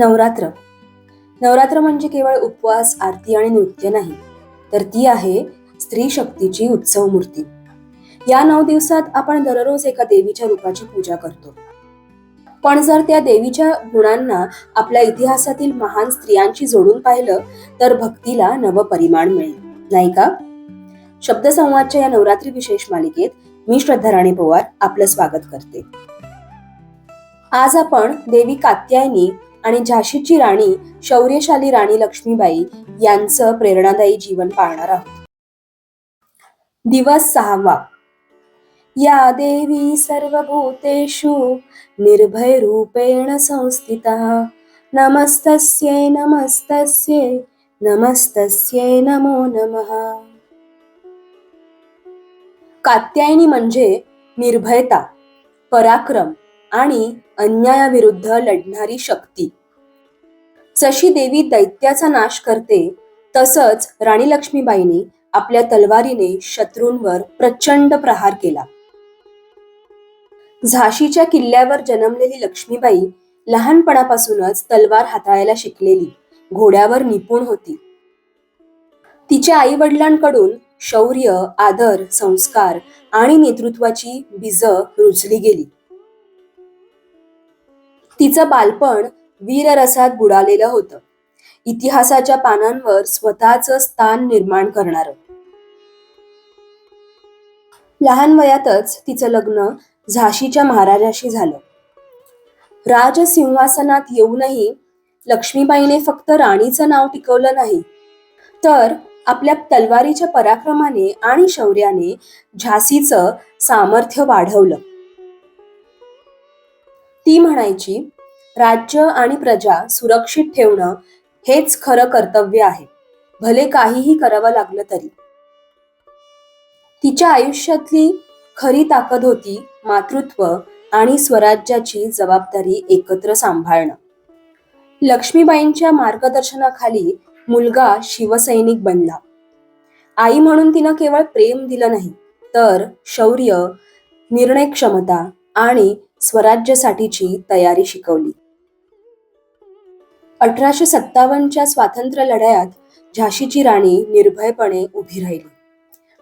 नवरात्र. नवरात्र म्हणजे केवळ उपवास आरती आणि नृत्य नाही तर ती आहे स्त्री शक्तीची उत्सव मूर्ती. या नऊ दिवसात आपण दररोज एका देवीच्या रूपाची पूजा करतो. पण जर त्या देवीच्या गुणांना आपल्या इतिहासातील महान स्त्रियांशी जोडून पाहिलं तर भक्तीला नव परिमाण मिळेल. नाही का? शब्दसंवादच्या या नवरात्री विशेष मालिकेत मी श्रद्धा राणे पवार आपलं स्वागत करते. आज आपण देवी कात्यायनी आणि झाशीची राणी शौर्यशाली राणी लक्ष्मीबाई यांचं प्रेरणादायी जीवन पाहणार आहोत. दिवस सहावा. या देवी सर्वभूतेषु निर्भय रूपेण संस्थिता. नमस्तस्यै नमस्तस्यै नमस्तस्यै नमो नमः. कात्यायनी म्हणजे निर्भयता पराक्रम आणि अन्यायाविरुद्ध लढणारी शक्ती. जशी देवी दैत्याचा नाश करते तसंच राणी लक्ष्मीबाईंनी आपल्या तलवारीने शत्रूंवर प्रचंड प्रहार केला. झाशीच्या किल्ल्यावर जन्मलेली लक्ष्मीबाई लहानपणापासूनच तलवार हाताळायला शिकलेली घोड्यावर निपुण होती. तिच्या आई वडिलांकडून शौर्य आदर संस्कार आणि नेतृत्वाची बीज रुजली गेली. तिचं बालपण वीररसात बुडालेलं होतं. इतिहासाच्या पानांवर स्वतःच स्थान निर्माण करणार. लहान वयातच तिचं लग्न झाशीच्या महाराजाशी झालं. राजसिंहासनात येऊनही लक्ष्मीबाईने फक्त राणीचं नाव टिकवलं नाही तर आपल्या तलवारीच्या पराक्रमाने आणि शौर्याने झाशीचं सामर्थ्य वाढवलं. ती म्हणायची राज्य आणि प्रजा सुरक्षित ठेवणं हेच खरं कर्तव्य आहे. भले काहीही करावं लागलं तरी. तिच्या आयुष्यातली खरी ताकद होती मातृत्व आणि स्वराज्याची जबाबदारी एकत्र सांभाळणं. लक्ष्मीबाईंच्या मार्गदर्शनाखाली मुलगा शिवसैनिक बनला. आई म्हणून तिनं केवळ प्रेम दिलं नाही तर शौर्य निर्णय क्षमता आणि स्वराज्यासाठीची तयारी शिकवली. अठराशे सत्तावन्नच्या स्वातंत्र्य लढ्यात झाशीची राणी निर्भयपणे उभी राहिली.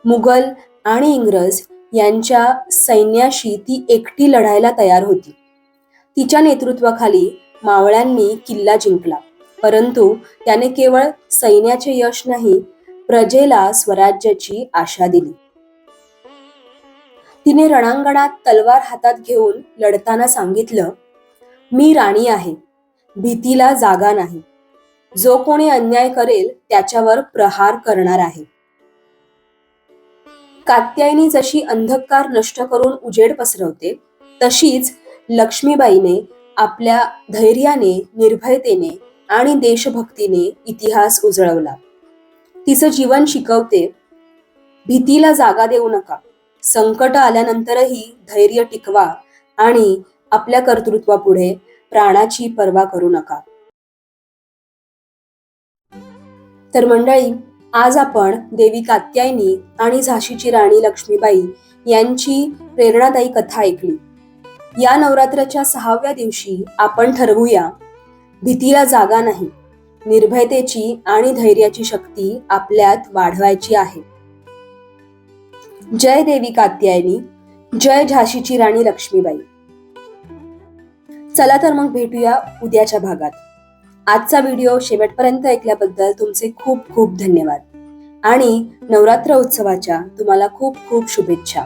मुघल आणि इंग्रज यांच्या सैन्याशी ती एकटी लढायला तयार होती. तिच्या नेतृत्वाखाली मावळ्यांनी किल्ला जिंकला परंतु त्याने केवळ सैन्याचे यश नाही प्रजेला स्वराज्याची आशा दिली. तिने रणांगणात तलवार हातात घेऊन लढताना सांगितलं मी राणी आहे भीतीला जागा नाही. जो कोणी अन्याय करेल त्याच्यावर प्रहार करणार आहे. कात्यायनी जशी अंधकार नष्ट करून उजेड पसरवते तशीच लक्ष्मीबाईने आपल्या धैर्याने निर्भयतेने आणि देशभक्तीने इतिहास उजळवला. तिचं जीवन शिकवते भीतीला जागा देऊ नका. संकट आल्यानंतरही धैर्य टिकवा आणि आपल्या कर्तृत्वापुढे प्राणाची पर्वा करू नका. तर मंडळी आज आपण देवी कात्यायनी आणि झाशीची राणी लक्ष्मीबाई यांची प्रेरणादायी कथा ऐकली. या नवरात्राच्या सहाव्या दिवशी आपण ठरवूया भीतीला जागा नाही निर्भयतेची आणि धैर्याची शक्ती आपल्यात वाढवायची आहे. जय देवी कात्यायनी जय झाशीची राणी लक्ष्मीबाई. चला तर मग भेटूया उद्याच्या भागात. आजचा व्हिडिओ शेवटपर्यंत ऐकल्याबद्दल तुमचे खूप खूप धन्यवाद. आणि नवरात्र उत्सवाच्या तुम्हाला खूप खूप शुभेच्छा.